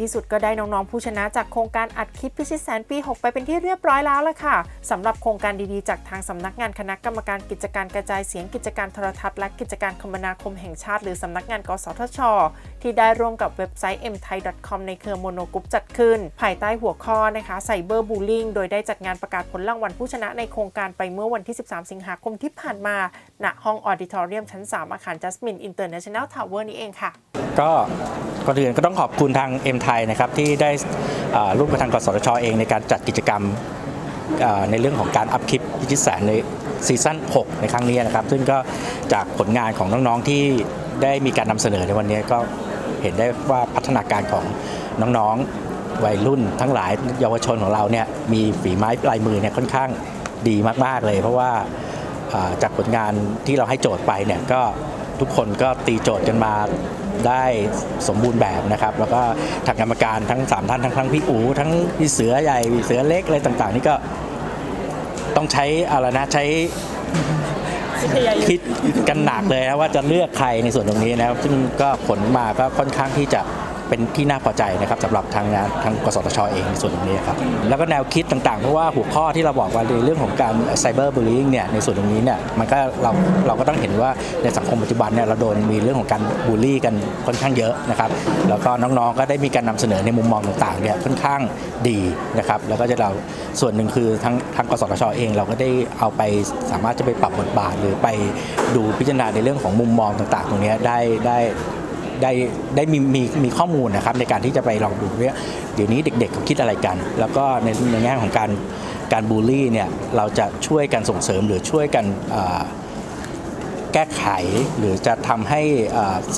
ที่สุดก็ได้น้องๆผู้ชนะจากโครงการอัดคลิปพิชิตแสนปี 6 ไปเป็นที่เรียบร้อยแล้วล่ะค่ะสำหรับโครงการดีๆ จากทางสำนักงานคณะกรรมการกิจการกระจายเสียงกิจการโทรทัศน์และกิจการคมนาคมแห่งชาติหรือสำนักงานกสทช ที่ได้ร่วมกับเว็บไซต์ mthai.com ในเครือโมโนกรุ๊ปจัดขึ้น ภายใต้หัวข้อนะคะไซเบอร์บูล i ิงโดยได้จัดงานประกาศผลรางวัลผู้ชนะในโครงการไปเมื่อวันที่ 13 สิงหาคมที่ผ่านมาณห้องออดิทอเรียมชั้น 3 อาคาร Jasmine International Tower นี่เองค่ะ ก็ก่อนอื่นก็ต้องขอบคุณทาง M ไทยนะครับที่ได้ร่วมกับทางกสทชเองในการจัดกิจกรรมในเรื่องของการอัพคลิปพิจิตแสนในซีซั่น 6 ในครั้งนี้นะครับ ซึ่งก็จากผลงานของน้องๆที่ได้มีการนำเสนอในวันนี้ก็เห็นได้ว่าพัฒนาการของน้องๆวัยรุ่นทั้งหลายเยาวชนของเราเนี่ยมีฝีไม้ลายมือเนี่ยค่อนข้างดีมากๆเลย เพราะว่าจากผลงานที่เราให้โจทย์ไปเนี่ยก็ทุกคนก็ตีโจทย์กันมา ได้สมบูรณ์แบบนะครับ แล้วก็ทางกรรมการทั้ง 3 ท่านทั้งทั้งพี่อูทั้งพี่เสือใหญ่พี่เสือเล็กอะไรต่างๆ นี่ก็ต้องใช้อะไรนะใช้คิดกันหนักเลยนะว่าจะเลือกใครในส่วนตรงนี้นะครับซึ่งก็ผลมาก็ค่อนข้างที่จะ เป็นที่น่าพอใจนะครับสำหรับทางงานทางกสทชเองในส่วนตรงนี้ครับแล้วก็แนวคิดต่างๆ เพราะว่าหัวข้อที่เราบอกว่าในเรื่องของการไซเบอร์บูล i ิงเนี่ยในส่วนตรงนี้เนี่ยมันก็เราเราก็ต้องเห็นว่าในสังคมปัจจุบันเนี่ยเราโดนมีเรื่องของการบูลลี่กันค่อนข้างเยอะนะครับแล้วก็น้องๆก็ได้มีการนำเสนอในมุมมองต่างๆเนี่ยค่อนข้างดีนะครับแล้วก็จะเราส่วนหนึ่งคือทางทางกสทชเองเราก็ได้เอาไปสามารถจะไปปรับบทบาทหรือไปดูพิจารณาในเรื่องของมุมมองต่างๆ ตรงนี้ได้ได้ ได้ได้มีมีมีข้อมูลนะครับในการที่จะไปลองดูว่าเดี๋ยวนี้เด็กๆเขาคิดอะไรกัน แล้วก็ในในแง่ของการการบูลลี่เนี่ยเราจะช่วยกันส่งเสริมหรือช่วยกันแก้ไขหรือจะทำให้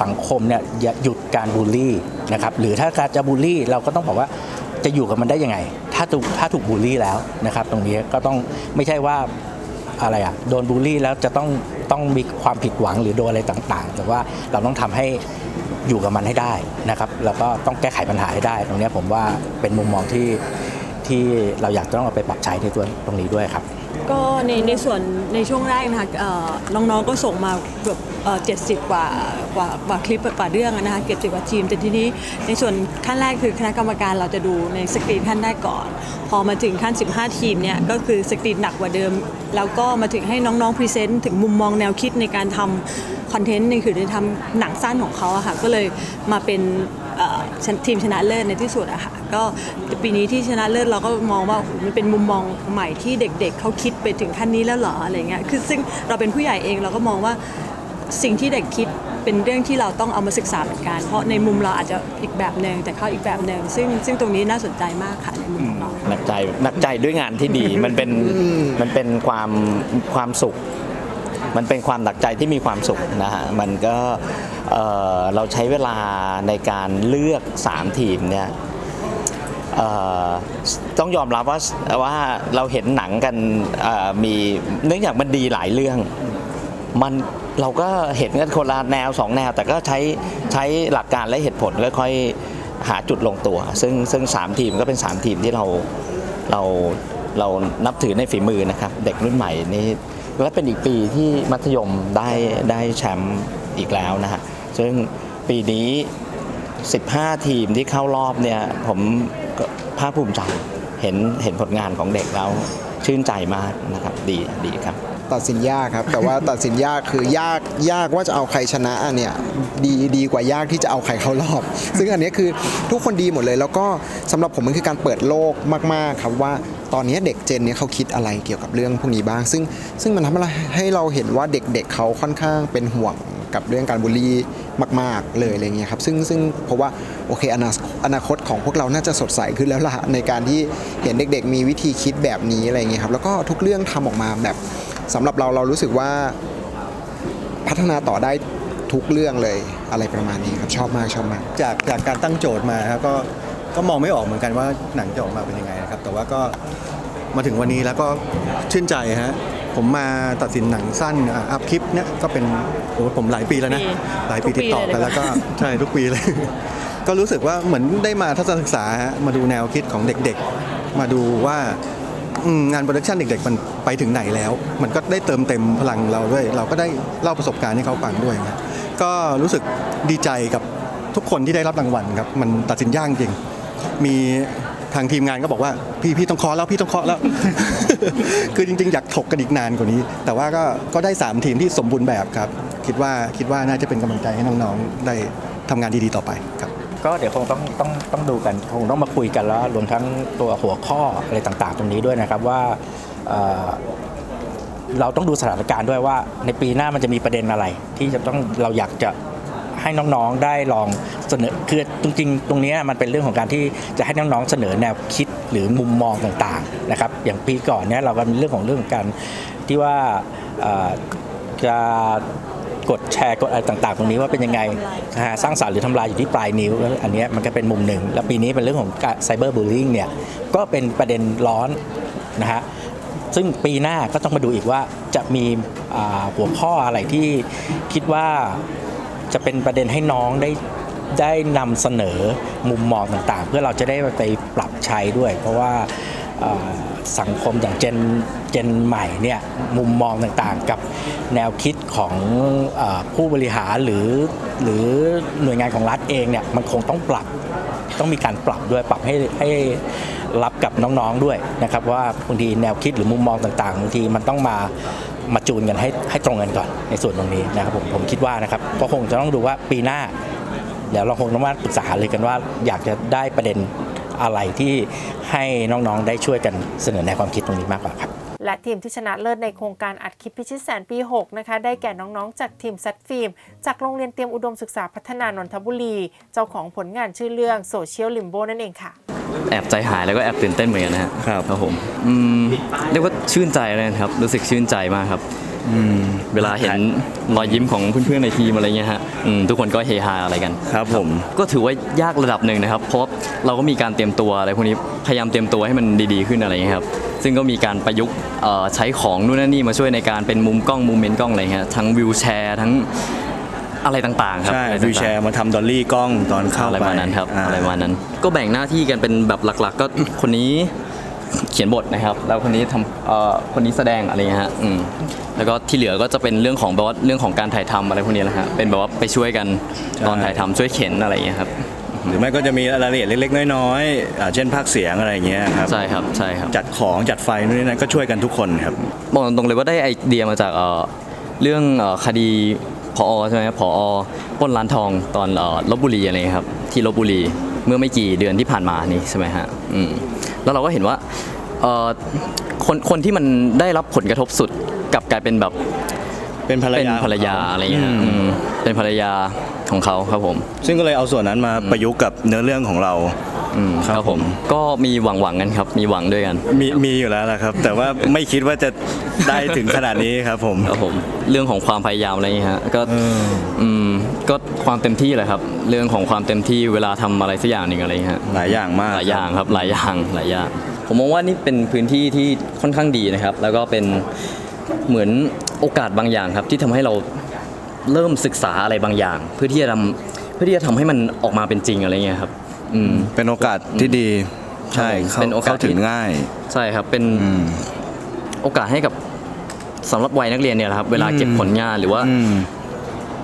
สังคมเนี่ยหยุดการบูลลี่นะครับหรือถ้าการจะบูลลี่เราก็ต้องบอกว่าจะอยู่กับมันได้ยังไง ถ้าถูกถ้าถูกบูลลี่แล้วนะครับ ตรงนี้ก็ต้องไม่ใช่ว่าอะไรอะโดนบูลลี่แล้วจะต้องต้องมีความผิดหวังหรือโดนอะไรต่างๆ แต่ว่าเราต้องทำให้ อยู่กับมันให้ได้นะครับแล้วก็ต้องแก้ไขปัญหาให้ได้ ตรงนี้ผมว่าเป็นมุมมองที่ที่เราอยากจะต้องเอาไปปรับใช้ในตัวตรงนี้ด้วยครับ ก็ในในส่วนในช่วงแรกนะคะน้องๆก็ส่งมาเกือบเจ็ดสิบกว่ากว่ากว่าคลิปกว่าเรื่องนะคะเกือบสิบกว่าทีมแต่ทีนี้ในส่วนขั้นแรกคือคณะกรรมการเราจะดูในสกรีนขั้นได้ก่อน พอมาถึงขั้น 15 ทีมเนี่ยก็คือสกรีนหนักกว่าเดิม แล้วก็มาถึงให้น้องๆพรีเซนต์ถึงมุมมองแนวคิดในการทำ คอนเทนต์ในคือในทำหนังสั้นของเขาอะค่ะก็เลยมาเป็นเอ่อทีมชนะเลิศในที่สุดอะค่ะก็ปีนี้ที่ชนะเลิศเราก็มองว่าโอ้โหมันเป็นมุมมองใหม่ที่เด็กๆเขาคิดไปถึงขั้นนี้แล้วเหรออะไรเงี้ยคือซึ่งเราเป็นผู้ใหญ่เองเราก็มองว่าสิ่งที่เด็กคิดเป็นเรื่องที่เราต้องเอามาศึกษาเหมือนกัน เพราะในมุมเราอาจจะอีกแบบหนึ่งแต่เขาอีกแบบหนึ่งซึ่งซึ่งตรงนี้น่าสนใจมากค่ะในมุมของเราหนักใจหนักใจด้วยงานที่ดีมันเป็นมันเป็นความความสุข มันเป็นความหนักใจที่มีความสุขนะฮะมันก็เเราใช้เวลาในการเลือก 3 ทีมเนี่ยต้องยอมรับว่าว่าเราเห็นหนังกันมีเนื่องจากมันดีหลายเรื่อง มันเราก็เห็นกันคนละแนวสองแนว แต่ก็ใช้ใช้หลักการและเหตุผลค่อยๆหาจุดลงตัว ซึ่งซึ่งสามทีมก็เป็น 3 ทีมที่เราเราเรานับถือในฝีมือนะครับ เด็กรุ่นใหม่นี่ และเป็นอีกปีที่มัธยมได้ได้แชมป์อีกแล้วนะฮะซึ่งปีนี้ 15 ทีมที่เข้ารอบเนี่ยผมภาคภูมิใจเห็นเห็นผลงานของเด็กแล้วชื่นใจมากนะครับดีดีครับ ตัดสินยากครับ แต่ว่าตัดสินยากคือยากยากว่าจะเอาใครชนะอันเนี่ยดีดีกว่ายากที่จะเอาใครเข้ารอบ ซึ่งอันนี้คือทุกคนดีหมดเลย แล้วก็สำหรับผมมันคือการเปิดโลกมาก ๆ ครับว่า ตอนนี้เด็กเจนเนี้ยเขาคิดอะไรเกี่ยวกับเรื่องพวกนี้บ้าง ซึ่งซึ่งมันทำให้เราเห็นว่าเด็กๆเขาค่อนข้างเป็นห่วงกับเรื่องการบูลลี่มาก ๆ เลยอะไรเงี้ยครับซึ่งซึ่งเพราะว่าโอเคอนาอนาคตของพวกเราน่าจะสดใสขึ้นแล้วล่ะในการที่เห็นเด็ก ๆ มีวิธีคิดแบบนี้อะไรเงี้ยครับแล้วก็ทุกเรื่องทำออกมาแบบสำหรับเราเรารู้สึกว่าพัฒนาต่อได้ทุกเรื่องเลยอะไรประมาณนี้ครับชอบมากชอบมากจากจากการตั้งโจทย์มาครับก็ ก็มองไม่ออกเหมือนกันว่าหนังจะออกมาเป็นยังไงนะครับ แต่ว่าก็มาถึงวันนี้แล้วก็ชื่นใจฮะผมมาตัดสินหนังสั้นอะอัพคลิปเนี่ยก็เป็นโอ้ผมหลายปีแล้วนะปีหลายปีทุกปีติดต่อเลยกันดีกว่าแล้วก็ใช่ทุกปีเลย ก็รู้สึกว่าเหมือนได้มาทัศนศึกษาฮะมาดูแนวคิดของเด็กๆ มาดูว่าอืมงานโปรดักชันเด็กๆ มันไปถึงไหนแล้ว มันก็ได้เติมเต็มพลังเราด้วย เราก็ได้เล่าประสบการณ์ให้เขาฟังด้วยนะก็รู้สึกดีใจกับทุกคนที่ได้รับรางวัลครับ มันตัดสินยากจริง มีทางทีมงานก็บอกว่าพี่พี่ต้องเคอแล้วพี่ต้องเคาะแล้ว คือจริงๆ อยากถกกันอีกนานกว่านี้ แต่ว่าก็ก็ได้ 3 ทีมที่สมบูรณ์แบบครับ คิดว่าคิดว่าน่าจะเป็นกำลังใจให้น้องๆ ได้ทำงานดีๆต่อไปครับ ก็เดี๋ยวคงต้องต้องต้องดูกันคงต้องมาคุยกันแล้วรวมทั้งตัวหัวข้ออะไรต่างๆ ตรงนี้ด้วยนะครับว่าเอ่อเราต้องดูสถานการณ์ด้วยว่าในปีหน้ามันจะมีประเด็นอะไร ที่จะต้องเราอยากจะ ให้น้องๆได้ลองเสนอคือจริงๆ ตรงนี้มันเป็นเรื่องของการที่จะให้น้องๆเสนอแนวคิดหรือมุมมองต่างๆนะครับอย่างปีก่อนเนี้ยเราก็มีเรื่องของเรื่องของการที่ว่าจะกดแชร์กดอะไรต่างๆ ตรงนี้ว่าเป็นยังไงสร้างสารรค์หรือทำลายอยู่ที่ปลายนิ้วแล้ว อันนี้มันก็เป็นมุมหนึ่ง แล้วปีนี้เป็นเรื่องของไซเบอร์บูลลิงเนี่ยก็เป็นประเด็นร้อนนะฮะซึ่งปีหน้าก็ต้องมาดูอีกว่าจะมีหัวข้ออะไรที่คิดว่า จะเป็นประเด็นให้น้องได้ได้นำเสนอมุมมองต่างๆ เพื่อเราจะได้ไปปรับใช้ด้วย เพราะว่าสังคมอย่างเจนเจนใหม่เนี่ยมุมมองต่างๆ กับแนวคิดของอผู้บริหารหรือหรือหน่วยงานของรัฐเองเนี่ยมันคงต้องปรับต้องมีการปรับด้วยปรับให้ให้รับกับน้องๆด้วยนะครับว่าบางทีแนวคิดหรือมุมมองต่างๆบางทีมันต้องมา มาจูนกันให้ให้ตรงกันก่อนในส่วนตรงนี้นะครับผมผมคิดว่านะครับก็คงจะต้องดูว่าปีหน้าเดี๋ยวเราคงต้องมาปรึกษาหารือกันว่าอยากจะได้ประเด็นอะไรที่ให้น้องๆได้ช่วยกันเสนอแนวความคิดตรงนี้มากกว่าครับและทีมที่ชนะเลิศในโครงการอัดคลิปพิชิตแสนปี 6 นะคะ ได้แก่น้องๆ จากทีมซัดฟิล์ม จากโรงเรียนเตรียมอุดมศึกษาพัฒนานนทบุรี เจ้าของผลงานชื่อเรื่องโซเชียลลิมโบนั่นเองค่ะ แอบใจหายแล้วก็แอบตื่นเต้นเหมือนกันนะฮะครับผมอืมเรียกว่าชื่นใจเลยนะครับ รู้สึกชื่นใจมากครับเวลาเห็นรอยยิ้มของเพื่อนๆในทีมอะไรเงี้ยฮะอืมทุกคนก็เฮฮาอะไรกัน ครับผม ก็ถือว่ายากระดับหนึ่งนะครับ เพราะเราก็มีการเตรียมตัวอะไรพวกนี้พยายามเตรียมตัวให้มันดีๆขึ้นอะไรเงี้ยครับซึ่งก็มีการประยุกต์เอ่อใช้ของนู่นนั่นนี่มาช่วยในการเป็นมุมกล้องมุมเมนกล้องอะไรเงี้ยทั้งวิวแชร์ทั้ง อะไรต่างๆครับใช่อะไรต่างๆ วิวแชร์มาทำดอลลี่กล้องตอนเข้าอะไรไปประมาณนั้นครับอ่าอะไรประมาณนั้น ก็แบ่งหน้าที่กันเป็นแบบหลักๆ ก็ คนนี้เขียนบทนะครับ แล้วคนนี้ทำเอ่อคนนี้แสดงอะไรเงี้ยฮะอืมแล้วก็ที่เหลือก็จะเป็นเรื่องของแบบว่าเรื่องของการถ่ายทำอะไรพวกนี้แหละฮะเป็นแบบว่าไปช่วยกันตอนถ่ายทำช่วยเข็นอะไรเงี้ยครับหรือไม่ก็จะมีรายละเอียดเล็กๆ น้อยๆอ่าเช่นภาคเสียงอะไรอย่างเงี้ยครับใช่ครับใช่ครับ จัดของจัดไฟนู่นนี่นั่นก็ช่วยกันทุกคนครับ บอกตรงๆเลยว่าได้ไอเดียมาจากเอ่อเรื่องเอ่อคดี พอใช่ไหมครับพอปล้นร้านทองตอนเอ่อลบบุรีอะไรเงี้ยครับที่ลบบุรีเมื่อไม่กี่เดือนที่ผ่านมานี่ใช่ไหมฮะอืมแล้วเราก็เห็นว่าเอ่อคนคนที่มันได้รับผลกระทบสุดกลับกลายเป็นแบบเป็นภรรเป็นยาภรรยาขงเขอะไรเงี้ยมอืมเป็นภรรยาของเขาครับผม ซึ่งก็เลยเอาส่วนนั้นมาประยุกต์กับเนื้อเรื่องของเรา อืมครับครับผมก็มีหวังหวังๆกันครับ มีหวังด้วยกัน มีมีอยู่แล้วละครับ แต่ว่าไม่คิดว่าจะได้ถึงขนาดนี้ครับผมครับผมเรื่องของความพยายามอะไรเงี้ยฮะก็เอออืมก็ความเต็มที่แหละครับ เรื่องของความเต็มที่เวลาทำอะไรสักอย่างหนึ่งอะไรเงี้ยฮะ หลายอย่างมาก หลายอย่างครับหลายอย่างหลายอย่าง ผมมองว่านี่เป็นพื้นที่ที่ค่อนข้างดีนะครับ แล้วก็เป็นเหมือนโอกาสบางอย่างครับ ที่ทำให้เราเริ่มศึกษาอะไรบางอย่าง เพื่อที่จะทำเพื่อที่จะทำให้มันออกมาเป็นจริงอะไรเงี้ยครับ อืม เป็นโอกาสที่ดี ใช่ครับผมเข้าเป็นโอกาสเข้าถึที่ งง่าย ใช่ครับ เป็นอืม โอกาสให้กับสำหรับวัยนักเรียนเนี่ยนะครับ เวลาเก็บผลงานหรือว่าอืม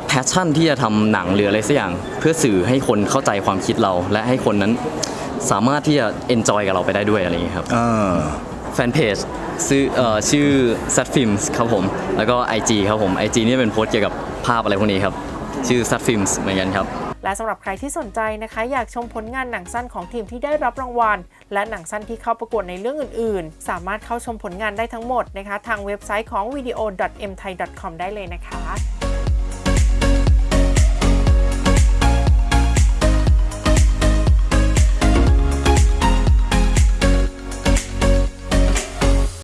แพชชั่นที่จะทำหนังหรืออะไรสักอย่าง เพื่อสื่อให้คนเข้าใจความคิดเรา และให้คนนั้นสามารถที่จะเอนจอยกับเราไปได้ด้วยอะไรอย่างนี้ยครับ เออ แฟนเพจชื่อเอ่อชื่อ s a t Films ครับผม แล้วก็ IG ครับผม IG นี่เป็นโพสต์เกี่ยวกับภาพอะไรพวกนี้ครับ ชื่อ s a t Films เหมือนกันครับ และสำหรับใครที่สนใจนะคะ อยากชมผลงานหนังสั้นของทีมที่ได้รับรางวัล และหนังสั้นที่เข้าประกวดในเรื่องอื่น ๆ สามารถเข้าชมผลงานได้ทั้งหมดนะคะ ทางเว็บไซต์ของ video.mthai.com ได้เลยนะคะ